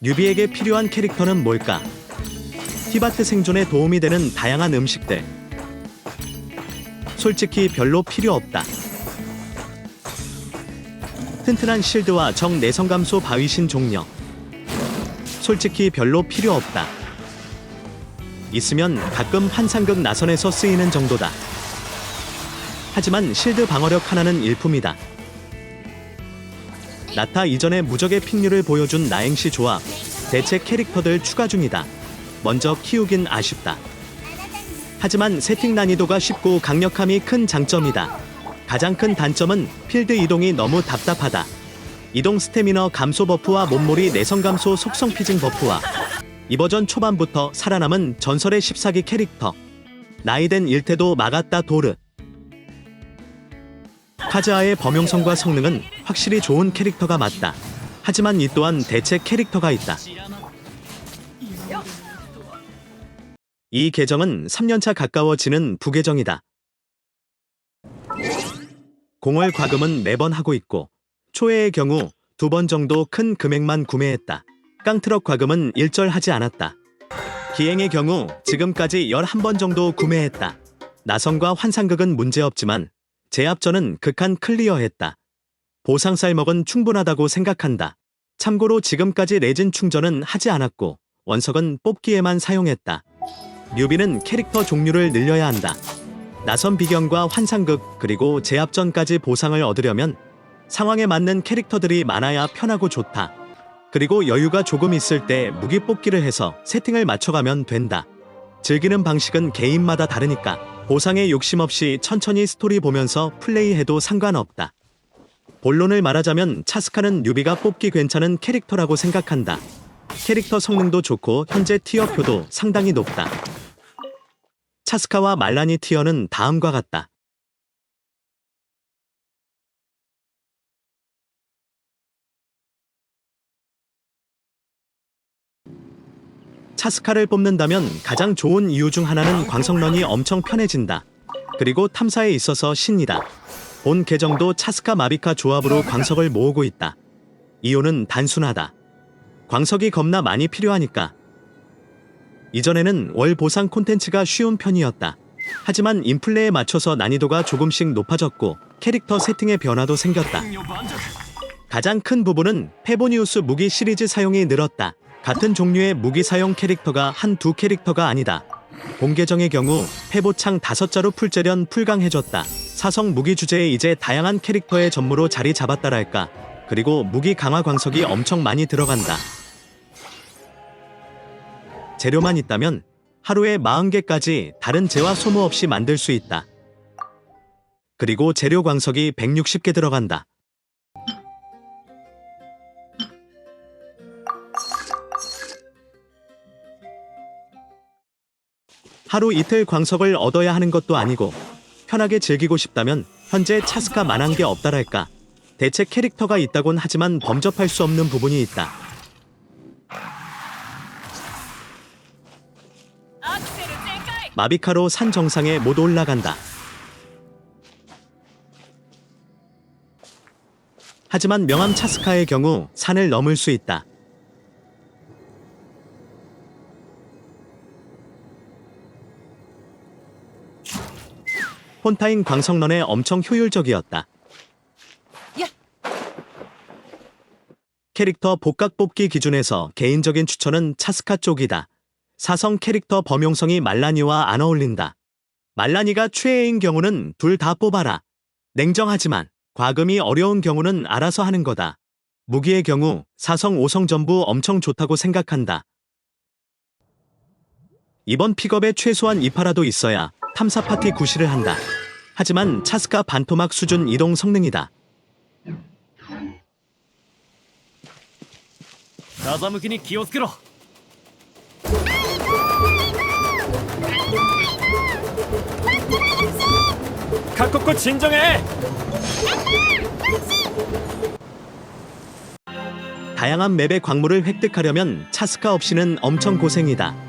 뉴비에게 필요한 캐릭터는 뭘까? 티바트 생존에 도움이 되는 다양한 음식들. 솔직히 별로 필요 없다. 튼튼한 실드와 정 내성 감소 바위신 종력. 솔직히 별로 필요 없다. 있으면 가끔 환상극 나선에서 쓰이는 정도다. 하지만 실드 방어력 하나는 일품이다. 나타 이전에 무적의 픽률을 보여준 나행시 조합. 대체 캐릭터들 추가 중이다. 먼저 키우긴 아쉽다. 하지만 세팅 난이도가 쉽고 강력함이 큰 장점이다. 가장 큰 단점은 필드 이동이 너무 답답하다. 이동 스태미너 감소 버프와 몸몰이 내성 감소 속성 피징 버프와 이 버전 초반부터 살아남은 전설의 14기 캐릭터 나이된 일태도 막았다 도르 카즈아의 범용성과 성능은 확실히 좋은 캐릭터가 맞다. 하지만 이 또한 대체 캐릭터가 있다. 이 계정은 3년차 가까워지는 부계정이다. 공월 과금은 매번 하고 있고 초회의 경우 두 번 정도 큰 금액만 구매했다. 깡트럭 과금은 일절하지 않았다. 기행의 경우 지금까지 11번 정도 구매했다. 나성과 환상극은 문제없지만 제압전은 극한 클리어했다. 보상 쌀 먹은 충분하다고 생각한다. 참고로 지금까지 레진 충전은 하지 않았고 원석은 뽑기에만 사용했다. 뉴비는 캐릭터 종류를 늘려야 한다. 나선 비경과 환상극 그리고 제압전까지 보상을 얻으려면 상황에 맞는 캐릭터들이 많아야 편하고 좋다. 그리고 여유가 조금 있을 때 무기 뽑기를 해서 세팅을 맞춰가면 된다. 즐기는 방식은 개인마다 다르니까 보상에 욕심 없이 천천히 스토리 보면서 플레이해도 상관없다. 본론을 말하자면 차스카는 뉴비가 뽑기 괜찮은 캐릭터라고 생각한다. 캐릭터 성능도 좋고 현재 티어표도 상당히 높다. 차스카와 말라니 티어는 다음과 같다. 차스카를 뽑는다면 가장 좋은 이유 중 하나는 광석런이 엄청 편해진다. 그리고 탐사에 있어서 신이다. 본 계정도 차스카 마비카 조합으로 광석을 모으고 있다. 이유는 단순하다. 광석이 겁나 많이 필요하니까. 이전에는 월 보상 콘텐츠가 쉬운 편이었다. 하지만 인플레에 맞춰서 난이도가 조금씩 높아졌고 캐릭터 세팅의 변화도 생겼다. 가장 큰 부분은 페보니우스 무기 시리즈 사용이 늘었다. 같은 종류의 무기 사용 캐릭터가 한 두 캐릭터가 아니다. 본계정의 경우 페보창 다섯 자루 풀재련 풀강해줬다. 사성 무기 주제에 이제 다양한 캐릭터의 전무로 자리 잡았다랄까. 그리고 무기 강화 광석이 엄청 많이 들어간다. 재료만 있다면 하루에 40개까지 다른 재화 소모 없이 만들 수 있다. 그리고 재료 광석이 160개 들어간다. 하루 이틀 광석을 얻어야 하는 것도 아니고 편하게 즐기고 싶다면 현재 차스카 만한 게 없다랄까. 대체 캐릭터가 있다곤 하지만 범접할 수 없는 부분이 있다. 마비카로 산 정상에 못 올라간다. 하지만 명함 차스카의 경우 산을 넘을 수 있다. 폰타인 광석런에 엄청 효율적이었다. 캐릭터 복각 뽑기 기준에서 개인적인 추천은 차스카 쪽이다. 사성 캐릭터 범용성이 말라니와 안 어울린다. 말라니가 최애인 경우는 둘 다 뽑아라. 냉정하지만 과금이 어려운 경우는 알아서 하는 거다. 무기의 경우 사성 5성 전부 엄청 좋다고 생각한다. 이번 픽업에 최소한 2파라도 있어야 탐사 파티 구실을 한다. 하지만 차스카 반토막 수준 이동 성능이다. 風向きに気をつけろ 각국고 진정해 다양한 맵의 광물을 획득하려면 차스카 없이는 엄청 고생이다.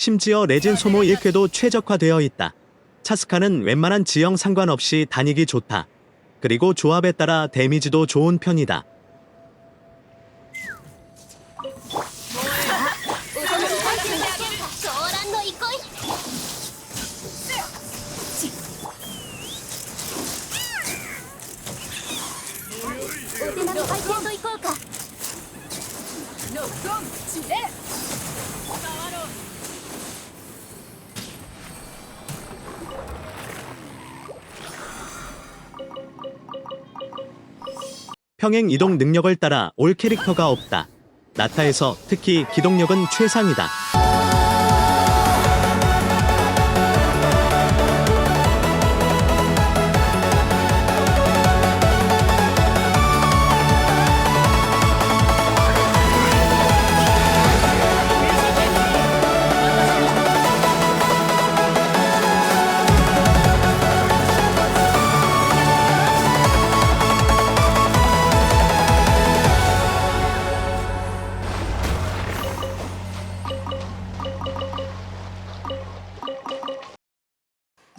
심지어 레진 소모 1쾌도 최적화되어 있다. 차스카는 웬만한 지형 상관없이 다니기 좋다. 그리고 조합에 따라 데미지도 좋은 편이다. 평행 이동 능력을 따라 올 캐릭터가 없다. 나타에서 특히 기동력은 최상이다.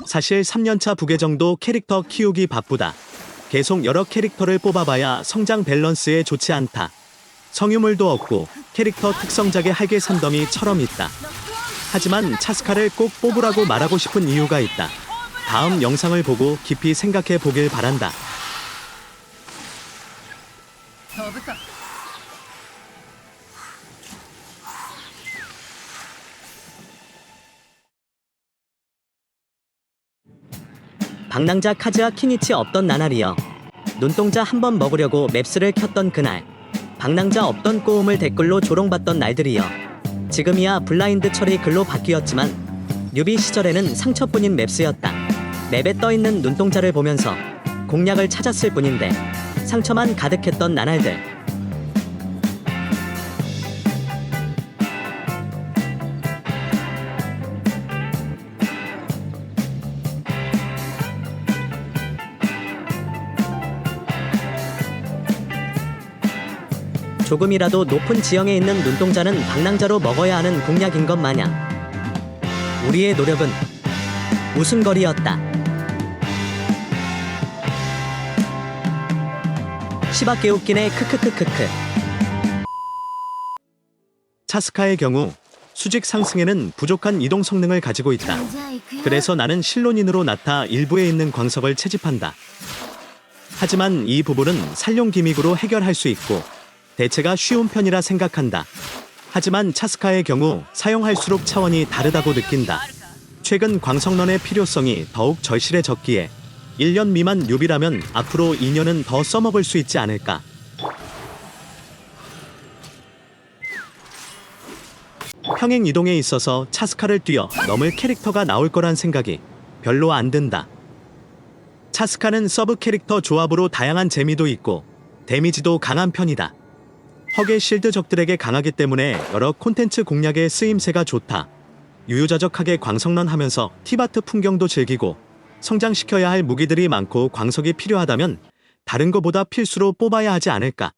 사실 3년차 부계정도 캐릭터 키우기 바쁘다. 계속 여러 캐릭터를 뽑아봐야 성장 밸런스에 좋지 않다. 성유물도 없고 캐릭터 특성작의 할개 산더미 처럼 있다. 하지만 차스카를 꼭 뽑으라고 말하고 싶은 이유가 있다. 다음 영상을 보고 깊이 생각해 보길 바란다. 방랑자 카즈아 키니치 없던 나날이여 눈동자 한 번 먹으려고 맵스를 켰던 그날 방랑자 없던 꼬움을 댓글로 조롱받던 날들이여. 지금이야 블라인드 처리 글로 바뀌었지만 뉴비 시절에는 상처뿐인 맵스였다. 맵에 떠있는 눈동자를 보면서 공략을 찾았을 뿐인데 상처만 가득했던 나날들 조금이라도 높은 지형에 있는 눈동자는 방랑자로 먹어야 하는 공약인 것 마냥 우리의 노력은 웃음거리였다. 시바게 웃기네 크크크크크 차스카의 경우 수직 상승에는 부족한 이동 성능을 가지고 있다. 그래서 나는 실론인으로 나타 일부에 있는 광석을 채집한다. 하지만 이 부분은 살룡 기믹으로 해결할 수 있고 대체가 쉬운 편이라 생각한다. 하지만 차스카의 경우 사용할수록 차원이 다르다고 느낀다. 최근 광석런의 필요성이 더욱 절실해졌기에 1년 미만 뉴비라면 앞으로 2년은 더 써먹을 수 있지 않을까. 평행 이동에 있어서 차스카를 뛰어 넘을 캐릭터가 나올 거란 생각이 별로 안 든다. 차스카는 서브 캐릭터 조합으로 다양한 재미도 있고 데미지도 강한 편이다. 헉의 실드 적들에게 강하기 때문에 여러 콘텐츠 공략에 쓰임새가 좋다. 유유자적하게 광석런 하면서 티바트 풍경도 즐기고 성장시켜야 할 무기들이 많고 광석이 필요하다면 다른 것보다 필수로 뽑아야 하지 않을까.